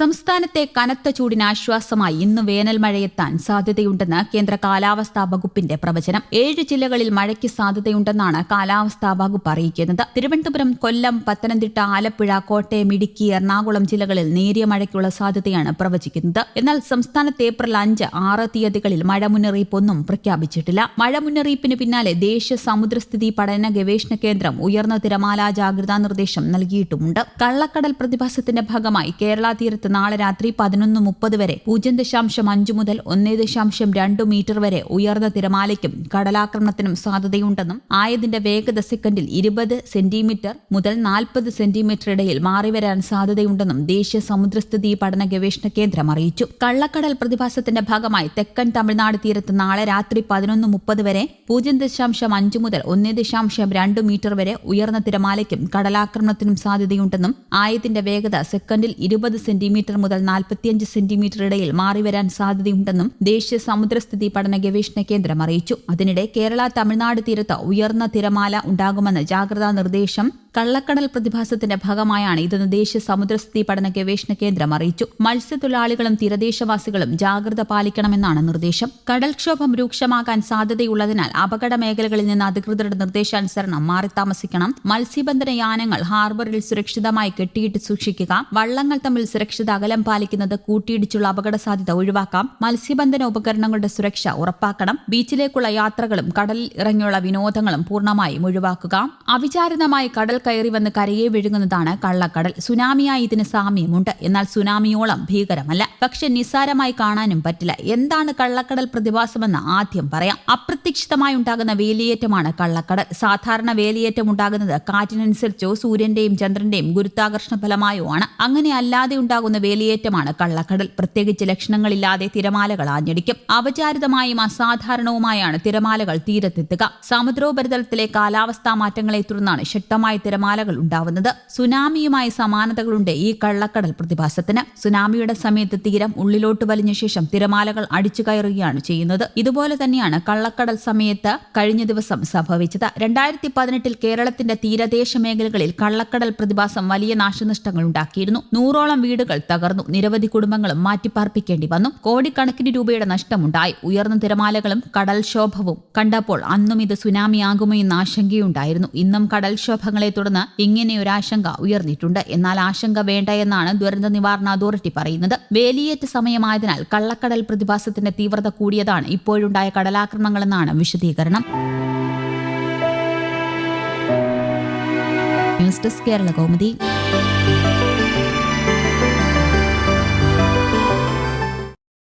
സംസ്ഥാനത്തെ കനത്ത ചൂടിന് ആശ്വാസമായി ഇന്ന് വേനൽ മഴയെത്താൻ സാധ്യതയുണ്ടെന്ന് കേന്ദ്ര കാലാവസ്ഥാ വകുപ്പിന്റെ പ്രവചനം. ഏഴ് ജില്ലകളിൽ മഴയ്ക്ക് സാധ്യതയുണ്ടെന്നാണ് കാലാവസ്ഥാ വകുപ്പ് അറിയിക്കുന്നത്. തിരുവനന്തപുരം കൊല്ലം പത്തനംതിട്ട ആലപ്പുഴ കോട്ടയം ഇടുക്കി എറണാകുളം ജില്ലകളിൽ നേരിയ മഴയ്ക്കുള്ള സാധ്യതയാണ് പ്രവചിക്കുന്നത്. എന്നാൽ സംസ്ഥാനത്ത് ഏപ്രിൽ അഞ്ച് ആറ് തീയതികളിൽ മഴ മുന്നറിയിപ്പൊന്നും പ്രഖ്യാപിച്ചിട്ടില്ല. മഴ മുന്നറിയിപ്പിന് പിന്നാലെ ദേശീയ സമുദ്രസ്ഥിതി പഠന ഗവേഷണ കേന്ദ്രം ഉയർന്ന തിരമാല ജാഗ്രതാ നിർദ്ദേശം നൽകിയിട്ടുമുണ്ട്. കള്ളക്കടൽ പ്രതിഭാസത്തിന്റെ ഭാഗമായി കേരള തീരത്ത് നാളെ രാത്രി പതിനൊന്ന് മുപ്പത് വരെ പൂജ്യം ദശാംശം അഞ്ച് മുതൽ ഒന്നേ ദശാംശം രണ്ട് മീറ്റർ വരെ ഉയർന്ന തിരമാലയ്ക്കും കടലാക്രമണത്തിനും സാധ്യതയുണ്ടെന്നും ആയതിന്റെ വേഗത സെക്കൻഡിൽ ഇരുപത് സെന്റിമീറ്റർ മുതൽ നാൽപ്പത് സെന്റിമീറ്റർ ഇടയിൽ മാറിവരാൻ സാധ്യതയുണ്ടെന്നും ദേശീയ സമുദ്രസ്ഥിതി പഠന ഗവേഷണ കേന്ദ്രം അറിയിച്ചു. കള്ളക്കടൽ പ്രതിഭാസത്തിന്റെ ഭാഗമായി തെക്കൻ തമിഴ്നാട് തീരത്ത് നാളെ രാത്രി പതിനൊന്ന് മുപ്പത് വരെ പൂജ്യം ദശാംശം അഞ്ച് മുതൽ ഒന്നേ ദശാംശം രണ്ട് മീറ്റർ വരെ ഉയർന്ന തിരമാലയ്ക്കും കടലാക്രമണത്തിനും സാധ്യതയുണ്ടെന്നും ആയതിന്റെ വേഗത സെക്കൻഡിൽ ഇരുപത് സെന്റിമീറ്റർ മുതൽ നാൽപ്പത്തിയഞ്ച് സെന്റിമീറ്റർ ഇടയിൽ മാറിവരാൻ സാധ്യതയുണ്ടെന്നും ദേശീയ സമുദ്രസ്ഥിതി പഠന ഗവേഷണ കേന്ദ്രം അറിയിച്ചു. അതിനിടെ കേരള തമിഴ്നാട് തീരത്ത് ഉയർന്ന തിരമാല ഉണ്ടാകുമെന്ന് ജാഗ്രതാ നിർദ്ദേശം കള്ളക്കടൽ പ്രതിഭാസത്തിന്റെ ഭാഗമായാണ് ഇതെന്ന് ദേശീയ സമുദ്രസ്ഥിതി പഠന ഗവേഷണ കേന്ദ്രം അറിയിച്ചു. മത്സ്യത്തൊഴിലാളികളും തീരദേശവാസികളും ജാഗ്രത പാലിക്കണമെന്നാണ് നിർദ്ദേശം. കടൽക്ഷോഭം രൂക്ഷമാകാൻ സാധ്യതയുള്ളതിനാൽ അപകട മേഖലകളിൽ നിന്ന് അധികൃതരുടെ നിർദ്ദേശാനുസരണം മാറി താമസിക്കണം മത്സ്യബന്ധന യാനങ്ങൾ ഹാർബറിൽ സുരക്ഷിതമായി കെട്ടിയിട്ട് സൂക്ഷിക്കുക. വള്ളങ്ങൾ തമ്മിൽ സുരക്ഷിത അകലം പാലിക്കുന്നത് കൂട്ടിയിടിച്ചുള്ള അപകട സാധ്യത ഒഴിവാക്കാം. മത്സ്യബന്ധന ഉപകരണങ്ങളുടെ സുരക്ഷ ഉറപ്പാക്കണം. ബീച്ചിലേക്കുള്ള യാത്രകളും കടലിൽ ഇറങ്ങിയുള്ള വിനോദങ്ങളും പൂർണമായും ഒഴിവാക്കുക. അവിചാരിതമായി കടൽ കയറി വന്ന് കരയെ വിഴുങ്ങുന്നതാണ് കള്ളക്കടൽ. സുനാമിയായി ഇതിന് സാമ്യമുണ്ട്. എന്നാൽ സുനാമിയോളം ഭീകരമല്ല. പക്ഷെ നിസ്സാരമായി കാണാനും പറ്റില്ല. എന്താണ് കള്ളക്കടൽ പ്രതിഭാസമെന്ന് ആദ്യം പറയാം. അപ്രതീക്ഷിതമായി ഉണ്ടാകുന്ന വേലിയേറ്റമാണ് കള്ളക്കടൽ. സാധാരണ വേലിയേറ്റം ഉണ്ടാകുന്നത് കാറ്റിനനുസരിച്ചോ സൂര്യന്റെയും ചന്ദ്രന്റെയും ഗുരുത്വാകർഷണ ഫലമായോ ആണ്. അങ്ങനെ അല്ലാതെ ഉണ്ടാകുന്ന വേലിയേറ്റമാണ് കള്ളക്കടൽ. പ്രത്യേകിച്ച് ലക്ഷണങ്ങളില്ലാതെ തിരമാലകൾ ആഞ്ഞടിക്കും. അപചാരിതമായും അസാധാരണവുമായാണ് തിരമാലകൾ തീരത്തെത്തുക. സമുദ്രോപരിതലത്തിലെ കാലാവസ്ഥാ മാറ്റങ്ങളെ തുടർന്നാണ് ശക്തമായ തിരമാലകൾ ഉണ്ടാവുന്നത്. സുനാമിയുമായി സമാനതകളുണ്ട് ഈ കള്ളക്കടൽ പ്രതിഭാസത്തിന്. സുനാമിയുടെ സമയത്ത് തീരം ഉള്ളിലോട്ട് വലിഞ്ഞ ശേഷം തിരമാലകൾ അടിച്ചു കയറുകയാണ് ചെയ്യുന്നത്. ഇതുപോലെ തന്നെയാണ് കള്ളക്കടൽ സമയത്ത് കഴിഞ്ഞ ദിവസം സംഭവിച്ചത്. രണ്ടായിരത്തി പതിനെട്ടിൽ കേരളത്തിന്റെ തീരദേശ മേഖലകളിൽ കള്ളക്കടൽ പ്രതിഭാസം വലിയ നാശനഷ്ടങ്ങൾ ഉണ്ടാക്കിയിരുന്നു. നൂറോളം വീടുകൾ തകർന്നു. നിരവധി കുടുംബങ്ങളും മാറ്റിപ്പാർപ്പിക്കേണ്ടി വന്നു. കോടിക്കണക്കിന് രൂപയുടെ നഷ്ടമുണ്ടായി. ഉയർന്ന തിരമാലകളും കടൽക്ഷോഭവും കണ്ടപ്പോൾ അന്നും ഇത് സുനാമിയാകുമോ എന്ന ആശങ്കയുണ്ടായിരുന്നു. ഇന്നും കടൽക്ഷോഭങ്ങളെ തുടർന്ന് ഇങ്ങനെയൊരാശങ്ക ഉയർന്നിട്ടുണ്ട്. എന്നാൽ ആശങ്ക വേണ്ട എന്നാണ് ദുരന്ത നിവാരണ അതോറിറ്റി പറയുന്നത്. വേലിയേറ്റ സമയമായതിനാൽ കള്ളക്കടൽ പ്രതിഭാസത്തിന്റെ തീവ്രത കൂടിയതാണ് ഇപ്പോഴുണ്ടായ കടലാക്രമണങ്ങളെന്നാണ് വിശദീകരണം. News desk Kerala Kaumudi.